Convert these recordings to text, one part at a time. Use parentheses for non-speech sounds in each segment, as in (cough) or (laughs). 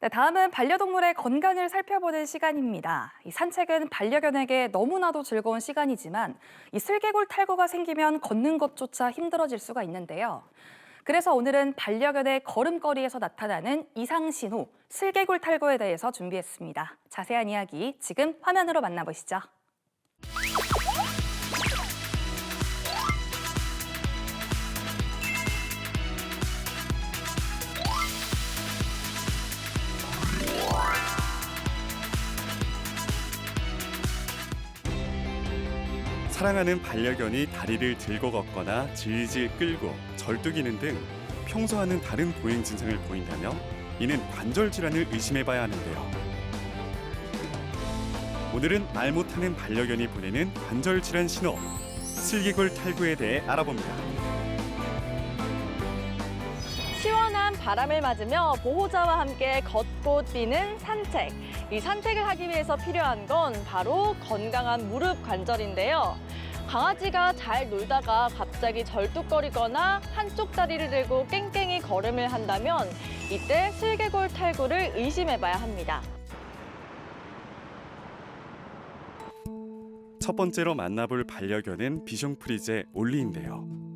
네, 다음은 반려동물의 건강을 살펴보는 시간입니다. 이 산책은 반려견에게 너무나도 즐거운 시간이지만 이 슬개골 탈구가 생기면 걷는 것조차 힘들어질 수가 있는데요. 그래서 오늘은 반려견의 걸음걸이에서 나타나는 이상 신호, 슬개골 탈구에 대해서 준비했습니다. 자세한 이야기 지금 화면으로 만나보시죠. 사랑하는 반려견이 다리를 들고 걷거나 질질 끌고 절뚝이는 등 평소와는 다른 보행 증상을 보인다며 이는 관절 질환을 의심해봐야 하는데요. 오늘은 말 못하는 반려견이 보내는 관절 질환 신호, 슬기골 탈구에 대해 알아봅니다. 바람을 맞으며 보호자와 함께 걷고 뛰는 산책. 이 산책을 하기 위해서 필요한 건 바로 건강한 무릎 관절인데요. 강아지가 잘 놀다가 갑자기 절뚝거리거나 한쪽 다리를 들고 깽깽이 걸음을 한다면 이때 슬개골 탈구를 의심해 봐야 합니다. 첫 번째로 만나볼 반려견은 비숑프리제 올리인데요.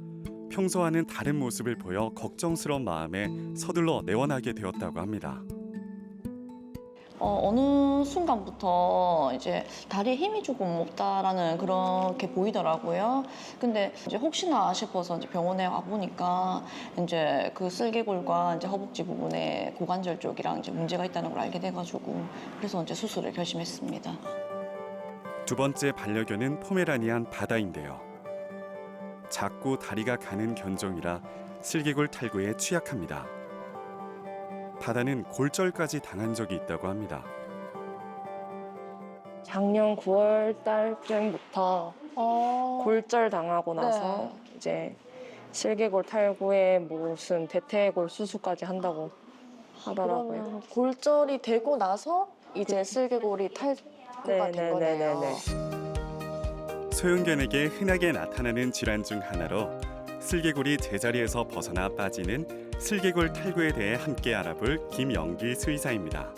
평소와는 다른 모습을 보여 걱정스러운 마음에 서둘러 내원하게 되었다고 합니다. 어, 어느 순간부터 이제 다리에 힘이 조금 없다라는 그렇게 보이더라고요. 근데 이제 혹시나 싶어서 이제 병원에 와 보니까 이제 그 슬개골과 이제 허벅지 부분에 고관절 쪽이랑 이제 문제가 있다는 걸 알게 돼가지고 그래서 이제 수술을 결심했습니다. 두 번째 반려견은 포메라니안 바다인데요. 작고 다리가 가는 견종이라 슬개골 탈구에 취약합니다. 바다는 골절까지 당한 적이 있다고 합니다. 작년 9월 달쯤부터 어... 골절 당하고 나서 이제 실개골 탈구에 무슨 대퇴골 수술까지 한다고 하더라고요. 그러면 골절이 되고 나서 이제 슬개골이 탈구가 된 거네요. 네네네네네. 소형견에게 흔하게 나타나는 질환 중 하나로 슬개골이 제자리에서 벗어나 빠지는 슬개골 탈구에 대해 함께 알아볼 김영기 수의사입니다.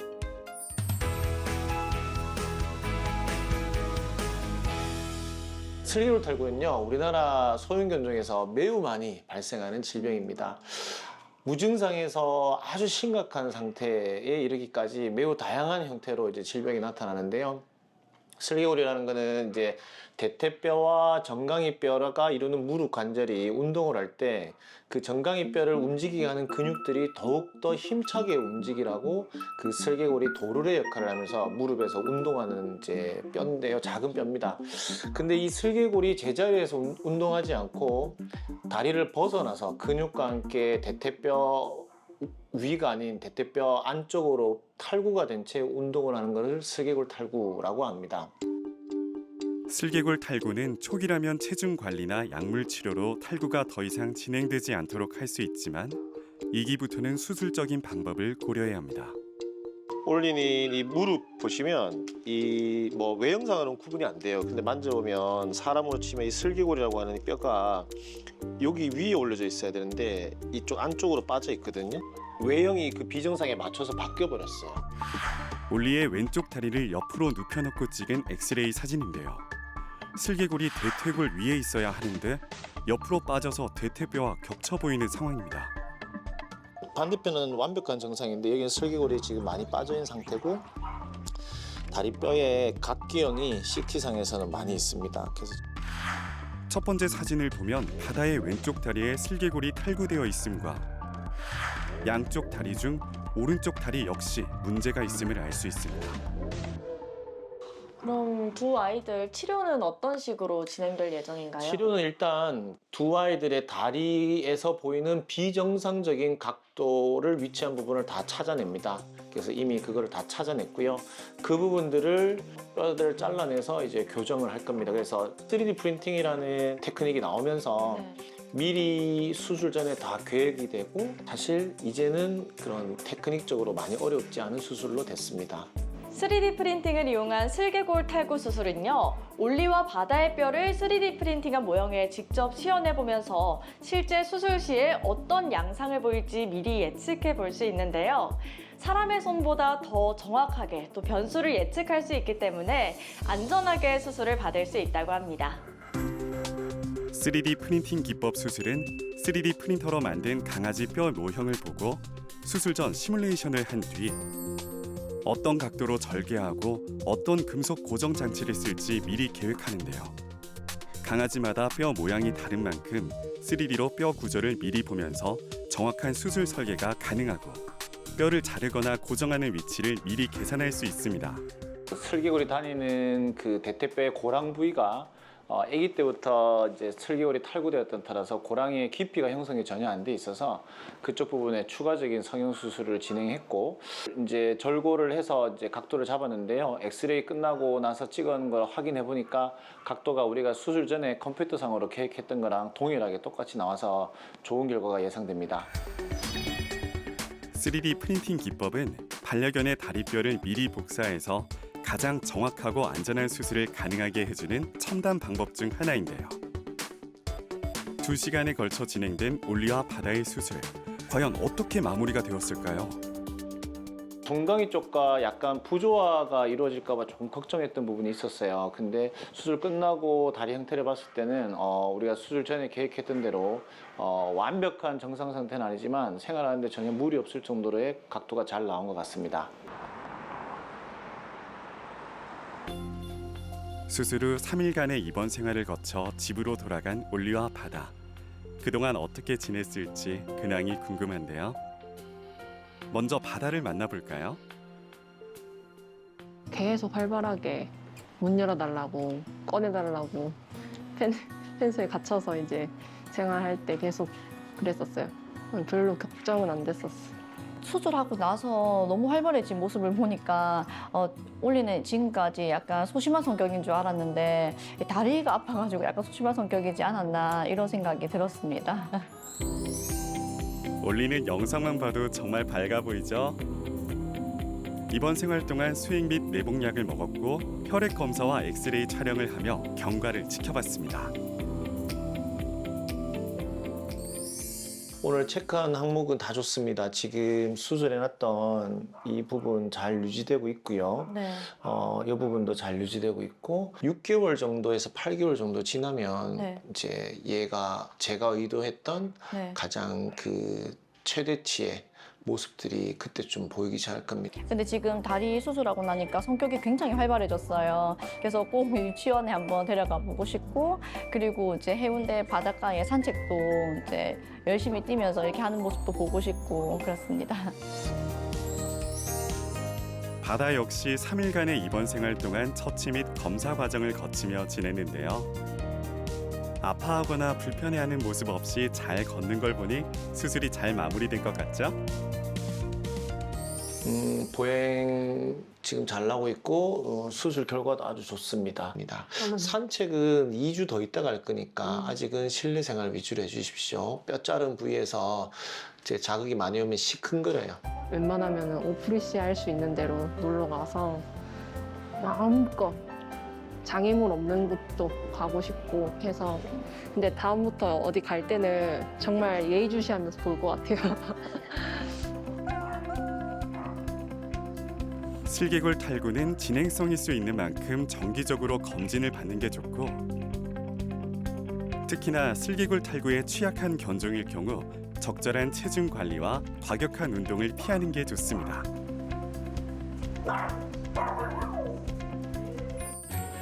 슬기로 탈구는요 우리나라 소형견 중에서 매우 많이 발생하는 질병입니다. 무증상에서 아주 심각한 상태에 이르기까지 매우 다양한 형태로 이제 질병이 나타나는데요. 슬개골이라는 거는 이제 대퇴뼈와 정강이뼈가 이루는 무릎 관절이 운동을 할 때 그 정강이뼈를 움직이게 하는 근육들이 더욱더 힘차게 움직이라고 그 슬개골이 도르래 역할을 하면서 무릎에서 운동하는 이제 뼈인데요. 작은 뼈입니다. 근데 이 슬개골이 제자리에서 운- 운동하지 않고 다리를 벗어나서 근육과 함께 대퇴뼈 위가 아닌 대퇴뼈 안쪽으로 탈구가 된 채 운동을 하는 것을 슬개골 탈구라고 합니다. 슬개골 탈구는 초기라면 체중 관리나 약물 치료로 탈구가 더 이상 진행되지 않도록 할 수 있지만 2기부터는 수술적인 방법을 고려해야 합니다. 올린이 이 무릎 보시면 이 뭐 외형상으로는 구분이 안 돼요. 근데 만져보면 사람으로 치면 이 슬개골이라고 하는 이 뼈가 여기 위에 올려져 있어야 되는데 이쪽 안쪽으로 빠져 있거든요. 외형이 그 비정상에 맞춰서 바뀌어 버렸어요. 올리의 왼쪽 다리를 옆으로 눕혀놓고 찍은 엑스레이 사진인데요. 슬개골이 대퇴골 위에 있어야 하는데 옆으로 빠져서 대퇴뼈와 겹쳐 보이는 상황입니다. 반대편은 완벽한 정상인데 여기는 슬개골이 지금 많이 빠져 있는 상태고 다리 뼈에 각기형이 CT상에서는 많이 있습니다. 그래서 첫 번째 사진을 보면 바다의 왼쪽 다리에 슬개골이 탈구되어 있음과 양쪽 다리 중 오른쪽 다리 역시 문제가 있음을 알 수 있습니다. 그럼 두 아이들 치료는 어떤 식으로 진행될 예정인가요? 치료는 일단 두 아이들의 다리에서 보이는 비정상적인 각도를 위치한 부분을 다 찾아냅니다. 그래서 이미 그거를 다 찾아냈고요. 그 부분들을 뼈들을 잘라내서 이제 교정을 할 겁니다. 그래서 3D 프린팅이라는 테크닉이 나오면서 네. 미리 수술 전에 다 계획이 되고 사실 이제는 그런 테크닉적으로 많이 어렵지 않은 수술로 됐습니다. 3D 프린팅을 이용한 슬개골 탈구 수술은요, 올리와 바다의 뼈를 3D 프린팅한 모형에 직접 시연해 보면서 실제 수술 시에 어떤 양상을 보일지 미리 예측해 볼 수 있는데요. 사람의 손보다 더 정확하게 또 변수를 예측할 수 있기 때문에 안전하게 수술을 받을 수 있다고 합니다. 3D 프린팅 기법 수술은 3D 프린터로 만든 강아지 뼈 모형을 보고 수술 전 시뮬레이션을 한 뒤 어떤 각도로 절개하고 어떤 금속 고정 장치를 쓸지 미리 계획하는데요. 강아지마다 뼈 모양이 다른 만큼 3D로 뼈 구조를 미리 보면서 정확한 수술 설계가 가능하고 뼈를 자르거나 고정하는 위치를 미리 계산할 수 있습니다. 슬개골이 다니는 그 대퇴뼈의 고랑 부위가 어, 아기 때부터 이제 슬개골이 탈구되었던 터라서 고랑의 깊이가 형성이 전혀 안 돼 있어서 그쪽 부분에 추가적인 성형 수술을 진행했고 이제 절골을 해서 이제 각도를 잡았는데요. 엑스레이 끝나고 나서 찍은 걸 확인해 보니까 각도가 우리가 수술 전에 컴퓨터상으로 계획했던 거랑 동일하게 똑같이 나와서 좋은 결과가 예상됩니다. 3D 프린팅 기법은 반려견의 다리뼈를 미리 복사해서 가장 정확하고 안전한 수술을 가능하게 해주는 첨단 방법 중 하나인데요. 두 시간에 걸쳐 진행된 올리와 바다의 수술. 과연 어떻게 마무리가 되었을까요? 동강이 쪽과 약간 부조화가 이루어질까봐 조금 걱정했던 부분이 있었어요. 근데 수술 끝나고 다리 형태를 봤을 때는 어, 우리가 수술 전에 계획했던 대로 어, 완벽한 정상 상태는 아니지만 생활하는데 전혀 무리 없을 정도로의 각도가 잘 나온 것 같습니다. 수술 후 3일간의 입원 생활을 거쳐 집으로 돌아간 올리와 바다. 그동안 어떻게 지냈을지 근황이 궁금한데요. 먼저 바다를 만나볼까요? 계속 활발하게 문 열어달라고 꺼내달라고 펜, 펜스에 갇혀서 이제 생활할 때 계속 그랬었어요. 별로 걱정은 안 됐었어. 수술하고 나서 너무 활발해진 모습을 보니까 어, 올리는 지금까지 약간 소심한 성격인 줄 알았는데 다리가 아파가지고 약간 소심한 성격이지 않았나 이런 생각이 들었습니다. (laughs) 올리는 영상만 봐도 정말 밝아 보이죠? 이번 생활 동안 수액 및 내복약을 먹었고 혈액 검사와 엑스레이 촬영을 하며 경과를 지켜봤습니다. 오늘 체크한 항목은 다 좋습니다. 지금 수술해놨던 이 부분 잘 유지되고 있고요. 네. 어, 이 부분도 잘 유지되고 있고 6개월 정도에서 8개월 정도 지나면 네. 이제 얘가 제가 의도했던 네. 가장 그 최대치의 모습들이 그때 좀 보이기 시작할 겁니다. 근데 지금 다리 수술하고 나니까 성격이 굉장히 활발해졌어요. 그래서 꼭 유치원에 한번 데려가 보고 싶고, 그리고 이제 해운대 바닷가에 산책도 이제 열심히 뛰면서 이렇게 하는 모습도 보고 싶고 그렇습니다. 바다 역시 3일간의 입원 생활 동안 처치 및 검사 과정을 거치며 지냈는데요. 아파하거나 불편해하는 모습 없이 잘 걷는 걸 보니 수술이 잘 마무리된 것 같죠? 음, 보행 지금 잘 나고 있고 어, 수술 결과도 아주 좋습니다. 산책은 2주 더 있다 갈 거니까 아직은 실내 생활 위주로 해주십시오. 뼈 자른 부위에서 이제 자극이 많이 오면 시큰거려요. 웬만하면 오프리시 할 수 있는 대로 놀러 가서 마음껏 장애물 없는 곳도 가고 싶고 해서 근데 다음부터 어디 갈 때는 정말 예의주시하면서 볼 것 같아요. (laughs) 슬개골 탈구는 진행성일 수 있는 만큼 정기적으로 검진을 받는 게 좋고 특히나 슬개골 탈구에 취약한 견종일 경우 적절한 체중 관리와 과격한 운동을 피하는 게 좋습니다.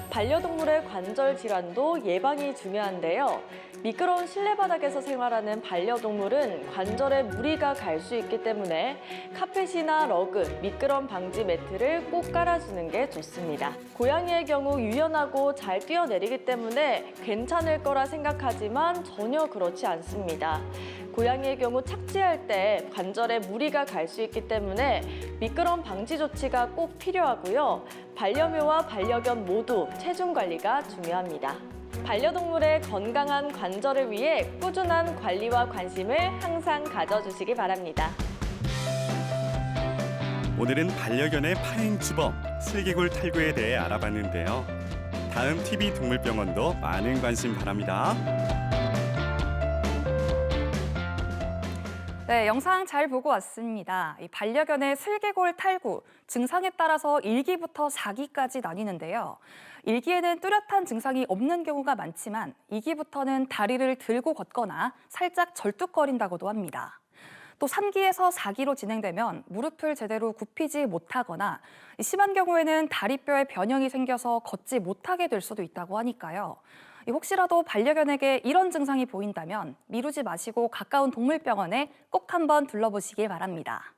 반려동물의 관절 질환도 예방이 중요한데요. 미끄러운 실내 바닥에서 생활하는 반려동물은 관절에 무리가 갈 수 있기 때문에 카펫이나 러그, 미끄럼 방지 매트를 꼭 깔아주는 게 좋습니다. 고양이의 경우 유연하고 잘 뛰어내리기 때문에 괜찮을 거라 생각하지만 전혀 그렇지 않습니다. 고양이의 경우 착지할 때 관절에 무리가 갈 수 있기 때문에 미끄럼 방지 조치가 꼭 필요하고요. 반려묘와 반려견 모두 체중 관리가 중요합니다. 반려동물의 건강한 관절을 위해 꾸준한 관리와 관심을 항상 가져주시기 바랍니다. 오늘은 반려견의 파행 주범 슬개골 탈구에 대해 알아봤는데요. 다음 TV 동물병원도 많은 관심 바랍니다. 네, 영상 잘 보고 왔습니다. 이 반려견의 슬개골 탈구 증상에 따라서 1기부터 4기까지 나뉘는데요. 1기에는 뚜렷한 증상이 없는 경우가 많지만 2기부터는 다리를 들고 걷거나 살짝 절뚝거린다고도 합니다. 또 3기에서 4기로 진행되면 무릎을 제대로 굽히지 못하거나 심한 경우에는 다리뼈에 변형이 생겨서 걷지 못하게 될 수도 있다고 하니까요. 혹시라도 반려견에게 이런 증상이 보인다면 미루지 마시고 가까운 동물병원에 꼭 한번 둘러보시길 바랍니다.